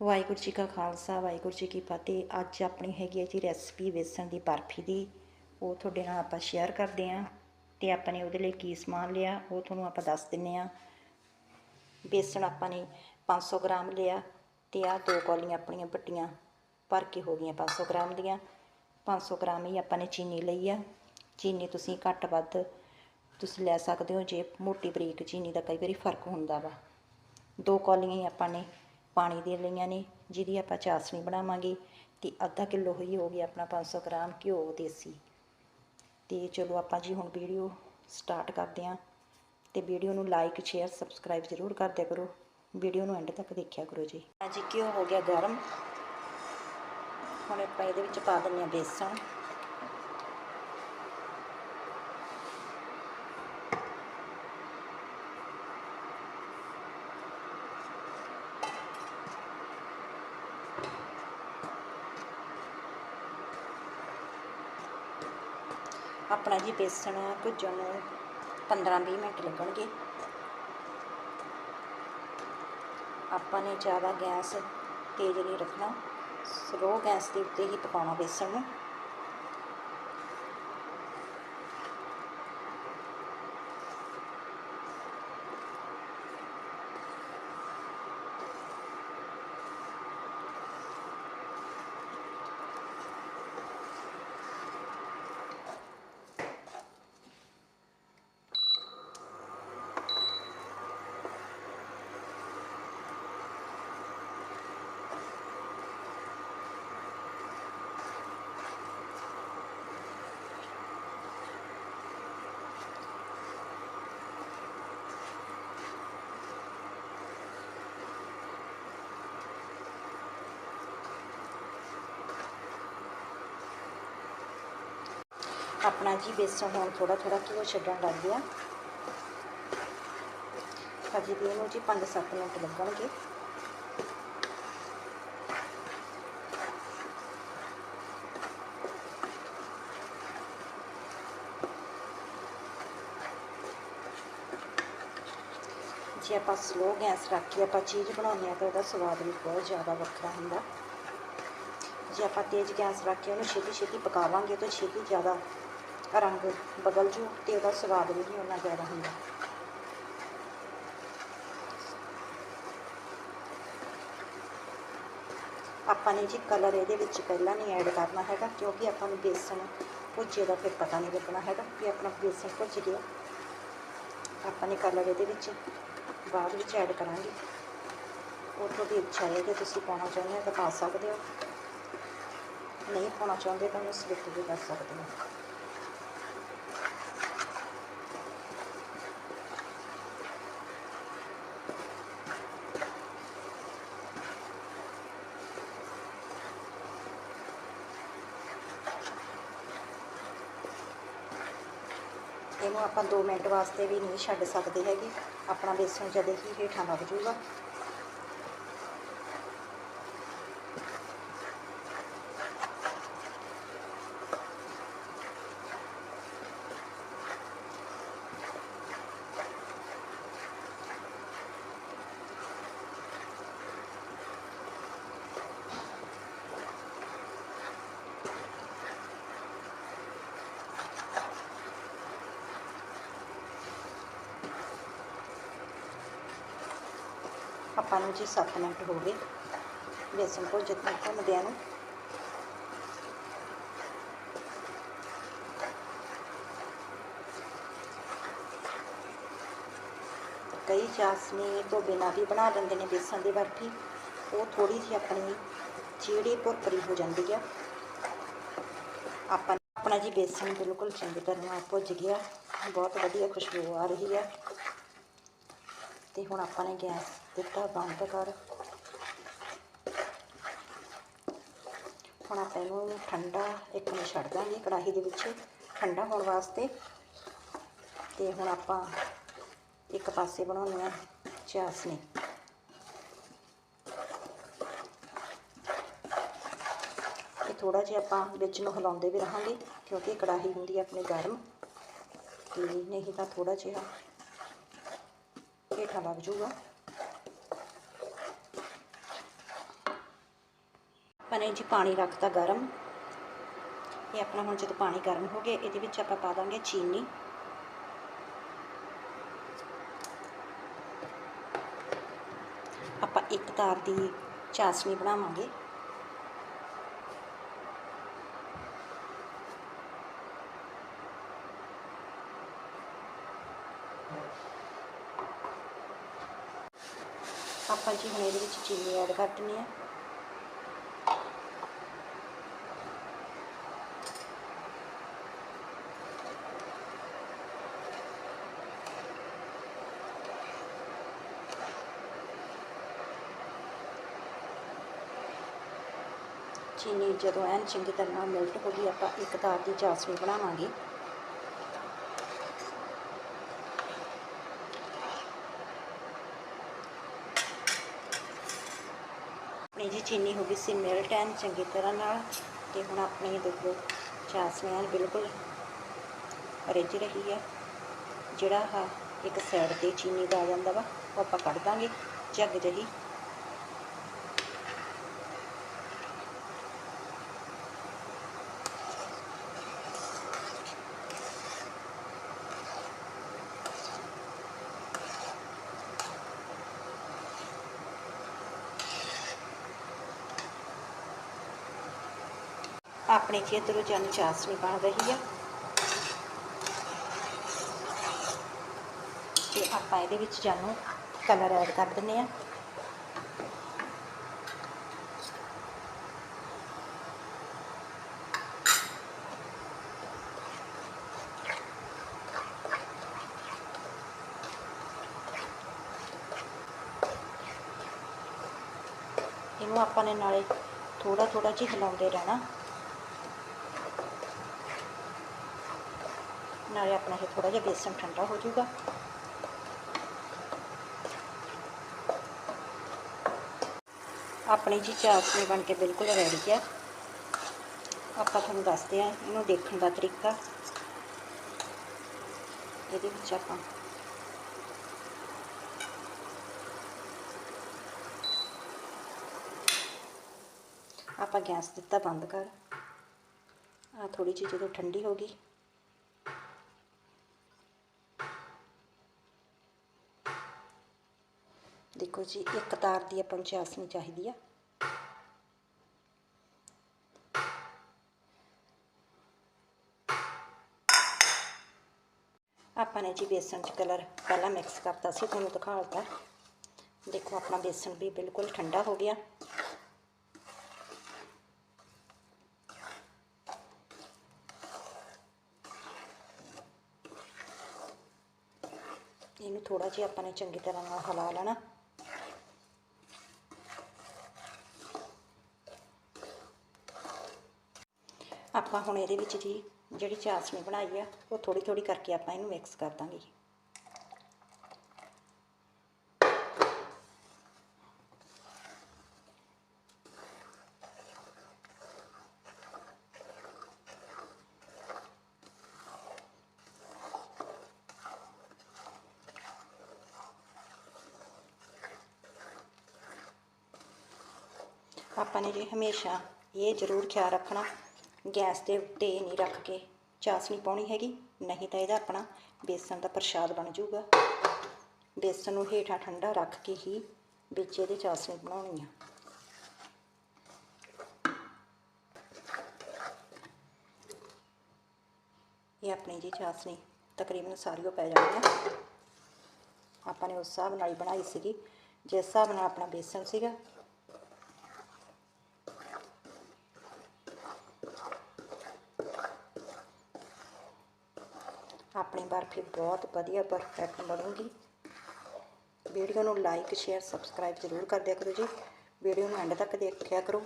ਵਾਹਿਗੁਰੂ ਜੀ ਕਾ ਖਾਲਸਾ, ਵਾਹਿਗੁਰੂ ਜੀ ਕੀ ਫਤਿਹ। ਅੱਜ ਆਪਣੀ ਹੈਗੀ ਹੈ ਜੀ ਰੈਸਪੀ ਵੇਸਣ ਦੀ ਬਰਫੀ ਦੀ। ਉਹ ਤੁਹਾਡੇ ਨਾਲ ਆਪਾਂ ਸ਼ੇਅਰ ਕਰਦੇ ਆਂ ਤੇ ਆਪਾਂ ਨੇ ਉਹਦੇ ਲਈ ਕੀ ਸਮਾਨ ਲਿਆ, ਉਹ ਤੁਹਾਨੂੰ ਆਪਾਂ ਦੱਸ ਦਿੰਨੇ ਆ ਬੇਸਣ ਆਪਾਂ ਨੇ 500 ਗ੍ਰਾਮ ਲਿਆ ਤੇ ਆ ਦੋ ਕੌਲੀਆਂ ਆਪਣੀਆਂ ਵੱਟੀਆਂ ਭਰ ਕੇ ਹੋ ਗਈਆਂ 500 ਗ੍ਰਾਮ ਦੀਆਂ। 500 ਗ੍ਰਾਮ ਹੀ ਆਪਾਂ ਨੇ ਚੀਨੀ ਲਈ ਆ। ਚੀਨੀ ਤੁਸੀਂ ਘੱਟ ਵੱਧ ਤੁਸੀਂ ਲੈ ਸਕਦੇ ਹੋ, ਜੇ ਮੋਟੀ ਬਰੀਕ ਚੀਨੀ ਦਾ ਕਈ ਵਾਰੀ ਫ਼ਰਕ ਹੁੰਦਾ ਵਾ। ਦੋ ਕੌਲੀਆਂ ਹੀ ਆਪਾਂ ਨੇ ਪਾਣੀ ਦੇ ਲਈਆਂ ਨੇ, ਜਿਹਦੀ ਆਪਾਂ ਚਾਸਣੀ ਬਣਾਵਾਂਗੇ ਤੇ ਅੱਧਾ ਕਿਲੋ ਹੀ ਹੋ ਗਿਆ ਆਪਣਾ 500 ਗ੍ਰਾਮ ਘਿਓ ਦੇਸੀ। ਤੇ ਚਲੋ ਆਪਾਂ ਜੀ ਹੁਣ ਵੀਡੀਓ ਸਟਾਰਟ ਕਰਦੇ ਆਂ ਤੇ ਵੀਡੀਓ ਨੂੰ ਲਾਈਕ ਸ਼ੇਅਰ ਸਬਸਕ੍ਰਾਈਬ ਜ਼ਰੂਰ ਕਰ ਦਿਆ ਕਰੋ। ਵੀਡੀਓ ਨੂੰ ਐਂਡ ਤੱਕ ਦੇਖਿਆ ਕਰੋ ਜੀ। ਹਾਂਜੀ, ਘਿਓ ਹੋ ਗਿਆ ਗਰਮ। ਹੁਣ ਆਪਾਂ ਇਹਦੇ ਵਿੱਚ ਪਾ ਦਿੰਦੇ ਆ ਬੇਸਣ। ਆਪਣਾ ਜੀ ਬੇਸਣ ਭੁੱਜਣ ਨੂੰ 15-20 ਮਿੰਟ ਲੱਗਣਗੇ। ਆਪਾਂ ਨੇ ਜ਼ਿਆਦਾ ਗੈਸ ਤੇਜ਼ ਨਹੀਂ ਰੱਖਣਾ। ਸਲੋ ਗੈਸ ਦੇ ਉੱਤੇ ਹੀ ਪਕਾਉਣਾ ਬੇਸਣ ਨੂੰ। ਆਪਣਾ ਜੀ ਬੇਸਣ ਹੁਣ ਥੋੜਾ ਥੋੜਾ ਘਿਓ ਛੱਡਣ ਲੱਗ ਗਿਆ ਹਜੇ ਵੀ ਇਹਨੂੰ ਜੀ 5-7 ਮਿੰਟ ਲੱਗਣਗੇ। ਜੇ ਆਪਾਂ ਸਲੋ ਗੈਸ ਰੱਖ ਕੇ ਆਪਾਂ ਚੀਜ਼ ਬਣਾਉਂਦੇ ਆ ਤਾਂ ਉਹਦਾ ਸਵਾਦ ਵੀ ਬਹੁਤ ਜ਼ਿਆਦਾ ਵੱਖਰਾ ਹੁੰਦਾ। ਜੇ ਆਪਾਂ ਤੇਜ਼ ਗੈਸ ਰੱਖ ਕੇ ਉਹਨੂੰ ਛੇਤੀ ਛੇਤੀ ਪਕਾਵਾਂਗੇ ਤਾਂ ਛੇਤੀ ਜ਼ਿਆਦਾ ਰੰਗ ਬਦਲ ਜੂ ਤੇ ਉਹਦਾ ਸਵਾਦ ਵੀ ਨਹੀਂ ਉਹਨਾਂ ਜ਼ਿਆਦਾ ਹੁੰਦਾ। ਆਪਾਂ ਨੇ ਜੀ ਕਲਰ ਇਹਦੇ ਵਿੱਚ ਪਹਿਲਾਂ ਨਹੀਂ ਐਡ ਕਰਨਾ ਹੈਗਾ ਕਿਉਂਕਿ ਆਪਾਂ ਨੂੰ ਬੇਸਣ ਭੁੱਜੇ ਦਾ ਫਿਰ ਪਤਾ ਨਹੀਂ ਲੱਗਣਾ ਹੈਗਾ ਕਿ ਆਪਣਾ ਬੇਸਣ ਭੁੱਜ ਗਿਆ। ਆਪਾਂ ਨੇ ਕਲਰ ਇਹਦੇ ਵਿੱਚ ਬਾਅਦ ਵਿੱਚ ਐਡ ਕਰਾਂਗੇ। ਉਹ ਤੁਹਾਡੀ ਇੱਛਾ ਹੈ ਕਿ ਤੁਸੀਂ ਪਾਉਣਾ ਚਾਹੁੰਦੇ ਹੋ ਤਾਂ ਪਾ ਸਕਦੇ ਹੋ। ਨਹੀਂ ਪਾਉਣਾ ਚਾਹੁੰਦੇ ਤਾਂ ਉਹਨੂੰ ਸਲਿਪ ਵੀ ਕਰ ਸਕਦੇ ਹੋ ਇਹਨੂੰ ਆਪਾਂ 2 ਮਿੰਟ ਵਾਸਤੇ ਵੀ ਨਹੀਂ ਛੱਡ ਸਕਦੇ ਹੈਗੇ। ਆਪਣਾ ਬੇਸਣ ਜਦੇ ਹੀ ਹੇਠਾਂ ਲੱਗ ਜੂਗਾ। ਆਪਾਂ ਨੂੰ ਜੀ 7 ਮਿੰਟ ਹੋ ਗਏ ਬੇਸਣ ਭੁੱਜ ਭੁੰਨਦਿਆਂ ਨੂੰ ਕਈ ਚਾਸਨੀ ਤੋਂ ਬਿਨਾਂ ਵੀ ਬਣਾ ਲੈਂਦੇ ਨੇ ਬੇਸਣ ਦੀ ਬਰਫੀ ਉਹ ਥੋੜੀ ਜਿਹੀ ਆਪਣੀ ਚੀੜੀ ਭੁਰਭਰੀ ਹੋ ਜਾਂਦੀ ਆ ਆਪਾਂ ਆਪਣਾ ਜੀ ਬੇਸਣ ਬਿਲਕੁਲ ਚੰਗੀ ਤਰ੍ਹਾਂ ਭੁੱਜ ਗਿਆ ਬਹੁਤ ਵਧੀਆ ਖੁਸ਼ਬੂ ਆ ਰਹੀ ਹੈ ਤੇ ਹੁਣ ਆਪਾਂ ਨੇ ਗੈਸ ਦਿੱਤਾ ਬੰਦ ਕਰ। ਹੁਣ ਆਪਾਂ ਇਹਨੂੰ ਠੰਡਾ, ਇੱਕ ਮਿੰਟ ਛੱਡ ਦਾਂਗੇ ਕੜਾਹੀ ਦੇ ਵਿੱਚ, ਠੰਡਾ ਹੋਣ ਵਾਸਤੇ। ਤੇ ਹੁਣ ਆਪਾਂ ਇੱਕ ਪਾਸੇ ਬਣਾਉਣੀ ਆ ਚਾਸਨੀ। ਇਹ ਥੋੜਾ ਜਿਹਾ ਆਪਾਂ ਵਿੱਚ ਨੂੰ ਹਿਲਾਉਂਦੇ ਵੀ ਰਹਾਂਗੇ, ਕਿਉਂਕਿ ਕੜਾਹੀ ਹੁੰਦੀ ਹੈ ਆਪਣੀ ਗਰਮ। ਤੇ ਨਹੀਂ ਤਾਂ ਥੋੜਾ ਜਿਹਾ ਹੇਠਾਂ ਲੱਗ ਜਾਊਗਾ ਆਪਾਂ ਨੇ ਜੀ ਪਾਣੀ ਰੱਖਤਾ ਗਰਮ ਇਹ ਆਪਣਾ ਹੁਣ ਜਦੋਂ ਪਾਣੀ ਗਰਮ ਹੋ ਗਿਆ ਇਹਦੇ ਵਿੱਚ ਆਪਾਂ ਪਾ ਦਾਂਗੇ ਚੀਨੀ ਆਪਾਂ ਇੱਕ ਤਾਰ ਦੀ ਚਾਸ਼ਨੀ ਬਣਾਵਾਂਗੇ ਆਪਾਂ ਜੀ ਹੁਣ ਇਹਦੇ ਵਿੱਚ ਚੀਨੀ ਐਡ ਕਰ ਦਿੰਦੇ ਹਾਂ। ਚੀਨੀ ਜਦੋਂ ਐਨ ਚੰਗੀ ਤਰ੍ਹਾਂ ਨਾਲ ਮਿਲਟ ਹੋ ਗਈ, ਆਪਾਂ ਇੱਕ ਤਾਰ ਦੀ ਚਾਸ਼ਨੀ ਬਣਾਵਾਂਗੇ ਆਪਣੀ ਜੀ ਚੀਨੀ ਹੋ ਗਈ ਸੀ ਮਿਲਟ ਐਨ ਚੰਗੀ ਤਰ੍ਹਾਂ ਨਾਲ ਤੇ ਹੁਣ ਆਪਣੀ ਦੇਖੋ ਚਾਸ਼ਨੀ ਐਨ ਬਿਲਕੁਲ ਰਿੱਝ ਰਹੀ ਹੈ। ਜਿਹੜਾ ਆ ਇੱਕ ਸਾਈਡ ਤੇ ਚੀਨੀ ਦਾ ਆ ਜਾਂਦਾ ਵਾ, ਉਹ ਆਪਾਂ ਕੱਢ ਦਾਂਗੇ। ਝੱਗ ਜਹੀ ਆਪਣੇ ਖੇਤਰੋਂ ਜਨ ਚਾਸ਼ਨੀ ਬਣ ਰਹੀ ਆ। ਤੇ ਆਪਾਂ ਇਹਦੇ ਵਿੱਚ ਜਾਨੂੰ ਕਲਰ ਐਡ ਕਰ ਦਿੰਨੇ ਆ। ਇਹਨੂੰ ਆਪਾਂ ਨੇ ਨਾਲੇ ਥੋੜਾ ਥੋੜਾ ਜਿਹਾ ਹਿਲਾਉਂਦੇ ਰਹਿਣਾ। ਨਾਲੇ ਆਪਣਾ ਇਹ ਥੋੜਾ ਜਿਹਾ ਬੇਸਨ ਠੰਡਾ ਹੋ ਜਾਊਗਾ ਆਪਣੀ ਜੀ ਚਾਸ਼ਨੀ ਬਣ ਕੇ ਬਿਲਕੁਲ ਰੈਡੀ ਹੈ ਆਪਾਂ ਤੁਹਾਨੂੰ ਦੱਸਦੇ ਹਾਂ ਇਹਨੂੰ ਦੇਖਣ ਦਾ ਤਰੀਕਾ ਇਹਦੇ ਵਿੱਚ ਆਪਾਂ ਆਪਾਂ ਗੈਸ ਦਿੱਤਾ ਬੰਦ ਕਰ ਆ ਥੋੜੀ ਜਿਹੀ ਜਦੋਂ ਠੰਡੀ ਹੋ ਗਈ ਦੇਖੋ ਜੀ ਇੱਕ ਤਾਰ ਦੀ ਆਪਾਂ ਨੂੰ ਚਾਸ਼ਨੀ ਚਾਹੀਦੀ ਆ ਆਪਾਂ ਨੇ ਜੀ ਬੇਸਨ 'ਚ ਕਲਰ ਪਹਿਲਾਂ ਮਿਕਸ ਕਰਤਾ ਸੀ ਤੁਹਾਨੂੰ ਦਿਖਾਲਤਾ ਦੇਖੋ ਆਪਣਾ ਬੇਸਨ ਵੀ ਬਿਲਕੁਲ ਠੰਡਾ ਹੋ ਗਿਆ ਇਹਨੂੰ ਥੋੜਾ ਜਿਹਾ ਆਪਾਂ ਨੇ ਚੰਗੀ ਤਰ੍ਹਾਂ ਨਾਲ ਹਿਲਾ ਲੈਣਾ ਆਪਾਂ ਹੁਣ ਇਹਦੇ ਵਿੱਚ ਜੀ ਜਿਹੜੀ ਚਾਸ਼ਨੀ ਬਣਾਈ ਆ, ਉਹ ਥੋੜੀ ਥੋੜੀ ਕਰਕੇ ਆਪਾਂ ਇਹਨੂੰ ਮਿਕਸ ਕਰ ਦਾਂਗੇ ਆਪਾਂ ਨੇ ਜੀ ਹਮੇਸ਼ਾ ਇਹ ਜ਼ਰੂਰ ਖਿਆਲ ਰੱਖਣਾ ਗੈਸ ਦੇ ਉੱਤੇ ਨਹੀਂ ਰੱਖ ਕੇ ਚਾਸਣੀ ਪਾਉਣੀ ਹੈਗੀ, ਨਹੀਂ ਤਾਂ ਇਹਦਾ ਆਪਣਾ ਬੇਸਣ ਦਾ ਪ੍ਰਸ਼ਾਦ ਬਣ ਜਾਊਗਾ। ਬੇਸਣ ਨੂੰ ਹੇਠਾਂ ਠੰਡਾ ਰੱਖ ਕੇ ਹੀ ਵਿੱਚ ਇਹਦੇ ਚਾਸਣੀ ਬਣਾਉਣੀ ਆ ਇਹ ਆਪਣੀ ਜੀ ਚਾਸਣੀ ਤਕਰੀਬਨ ਸਾਰੀਓ ਪੈ ਜਾਣੀ ਆ। ਆਪਾਂ ਨੇ ਉਸ ਹਿਸਾਬ ਨਾਲ ਹੀ ਬਣਾਈ ਸੀਗੀ। ਜਿਸ ਹਿਸਾਬ ਨਾਲ ਆਪਣਾ ਬੇਸਣ ਸੀਗਾ ਆਪਣੀ ਬਰਫੀ ਬਹੁਤ ਵਧੀਆ ਪਰਫੈਕਟ ਬਣੂਗੀ। ਵੀਡੀਓ ਨੂੰ ਲਾਈਕ ਸ਼ੇਅਰ ਸਬਸਕ੍ਰਾਈਬ ਜ਼ਰੂਰ ਕਰ ਦਿਆ ਕਰੋ ਜੀ। ਵੀਡੀਓ ਨੂੰ ਐਂਡ ਤੱਕ ਦੇਖਿਆ ਕਰੋ।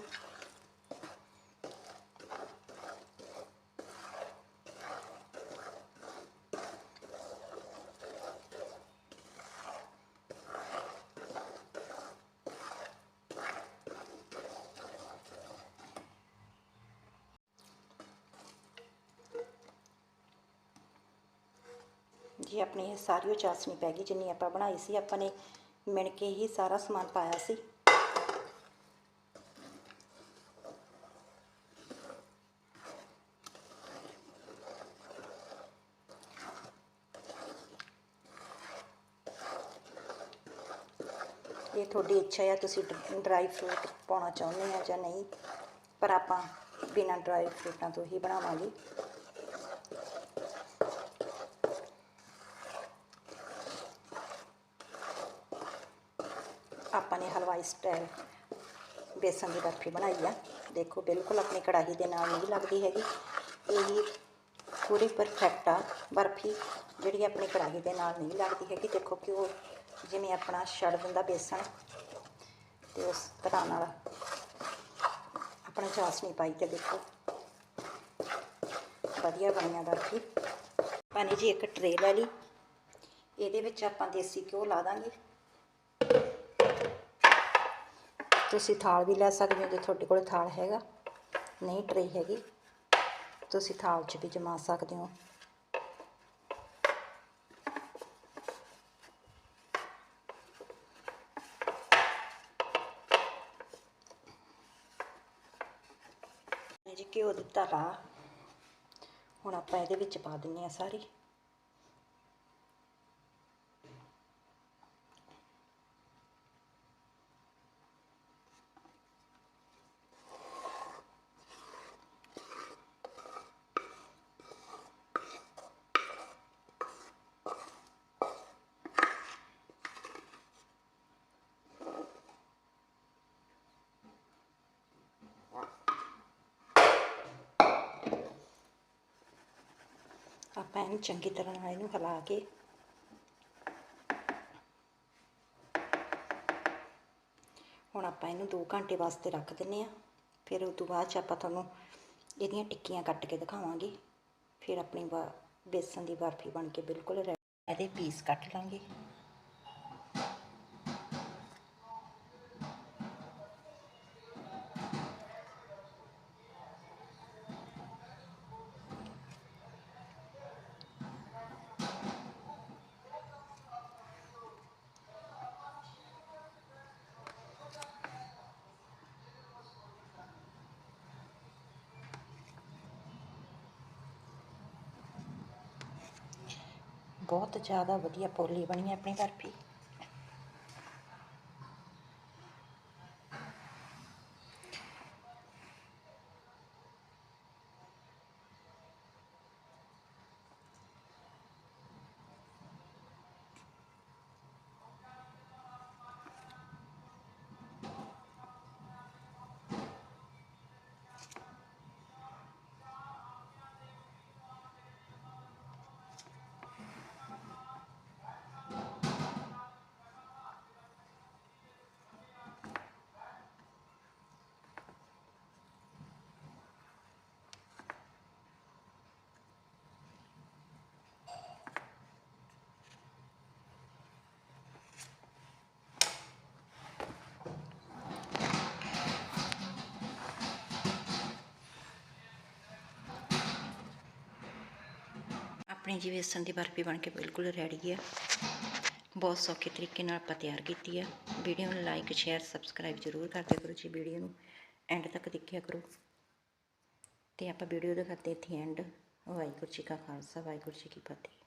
ਜੀ ਆਪਣੀ ਇਹ ਸਾਰੀ ਉਹ ਚਾਸਣੀ ਪੈ ਗਈ, ਜਿੰਨੀ ਆਪਾਂ ਬਣਾਈ ਸੀ, ਆਪਾਂ ਨੇ ਮਿਣ ਕੇ ਹੀ ਸਾਰਾ ਸਮਾਨ ਪਾਇਆ ਸੀ। ਇਹ ਤੁਹਾਡੀ ਇੱਛਾ ਹੈ ਤੁਸੀਂ ਡਰਾਈ ਫਰੂਟ ਪਾਉਣਾ ਚਾਹੁੰਦੇ ਆ ਜਾਂ ਨਹੀਂ, ਪਰ ਆਪਾਂ ਬਿਨਾਂ ਡਰਾਈ ਫਰੂਟਾਂ ਤੋਂ ਹੀ ਬਣਾਵਾਂਗੇ। ਆਪਾਂ ਨੇ ਹਲਵਾਈ ਸਟਾਈਲ ਬੇਸਨ ਦੀ ਬਰਫੀ ਬਣਾਈ ਆ। ਦੇਖੋ, ਬਿਲਕੁਲ ਆਪਣੀ ਕੜਾਹੀ ਦੇ ਨਾਲ ਨਹੀਂ ਲੱਗਦੀ ਹੈਗੀ। ਇਹ ਪੂਰੀ ਪਰਫੈਕਟ ਆ। ਬਰਫੀ ਜਿਹੜੀ ਆਪਣੀ ਕੜਾਹੀ ਦੇ ਨਾਲ ਨਹੀਂ ਲੱਗਦੀ ਹੈਗੀ। ਦੇਖੋ ਕਿ ਉਹ ਜਿਵੇਂ ਆਪਣਾ ਛੱਡ ਦਿੰਦਾ ਬੇਸਣ। ਤੇ ਉਸ ਤਰ੍ਹਾਂ ਨਾਲ ਆਪਣਾ ਚਾਸਨੀ ਪਾਈ ਤੇ ਦੇਖੋ। ਵਧੀਆ ਬਣਿਆ ਬਰਫੀ। ਪਾਣੀ ਜੀ ਇੱਕ ਟਰੇ ਲੈ ਲਈ। ਇਹਦੇ ਵਿੱਚ ਆਪਾਂ ਦੇਸੀ ਘਿਓ ਲਾ ਦਾਂਗੇ। ਤੁਸੀਂ ਥਾਲ ਵੀ ਲੈ ਸਕਦੇ ਹੋ ਜੇ ਤੁਹਾਡੇ ਕੋਲ ਥਾਲ ਹੈਗਾ। ਨਹੀਂ ਟਰੇ ਹੈਗੀ। ਤੁਸੀਂ ਥਾਲ 'ਚ ਵੀ ਜਮਾ ਸਕਦੇ ਹੋ। ਜੀ ਘਿਓ ਦਿੱਤਾ ਧਾਰਾ ਹੁਣ ਆਪਾਂ ਇਹਦੇ ਵਿੱਚ ਪਾ ਦਿੰਨੇ ਆ ਸਾਰੀ। ਆਪਾਂ ਇਹਨੂੰ ਚੰਗੀ ਤਰ੍ਹਾਂ ਨਾਲ ਇਹਨੂੰ ਹਿਲਾ ਕੇ ਹੁਣ ਆਪਾਂ ਇਹਨੂੰ 2 ਘੰਟੇ ਵਾਸਤੇ ਰੱਖ ਦਿੰਨੇ ਆ ਫਿਰ ਉਸ ਤੋਂ ਬਾਅਦ ਚ ਆਪਾਂ ਤੁਹਾਨੂੰ ਇਹਦੀਆਂ ਟਿੱਕੀਆਂ ਕੱਟ ਕੇ ਦਿਖਾਵਾਂਗੇ ਫਿਰ ਆਪਣੀ ਬਾ- ਬੇਸਨ ਦੀ ਬਰਫੀ ਬਣ ਕੇ ਬਿਲਕੁਲ ਰੈਡੀ ਇਹਦੇ ਪੀਸ ਕੱਟ ਲਾਂਗੇ ਬਹੁਤ ਜ਼ਿਆਦਾ ਵਧੀਆ ਪੋਲੀ ਬਣੀ ਹੈ ਆਪਣੀ ਬਰਫੀ। ਆਪਣੀ ਜੀ ਵੇਸਣ ਦੀ ਬਰਫੀ ਬਣ ਕੇ ਬਿਲਕੁਲ ਰੈਡੀ ਹੈ ਬਹੁਤ ਸੌਖੇ ਤਰੀਕੇ ਨਾਲ ਆਪਾਂ ਤਿਆਰ ਕੀਤੀ ਹੈ ਵੀਡੀਓ ਨੂੰ ਲਾਈਕ, ਸ਼ੇਅਰ, ਸਬਸਕ੍ਰਾਈਬ ਜ਼ਰੂਰ ਕਰਦੇ ਕਰੋ ਜੀ ਵੀਡੀਓ ਨੂੰ। ਐਂਡ ਤੱਕ ਦੇਖਿਆ ਕਰੋ। ਤੇ ਆਪਾਂ ਵੀਡੀਓ ਦਿਖਾਤੇ ਇੱਥੇ ਐਂਡ। ਵਾਹਿਗੁਰੂ ਜੀ ਕਾ ਖਾਲਸਾ, ਵਾਹਿਗੁਰੂ ਜੀ ਕੀ ਫਤਿਹ।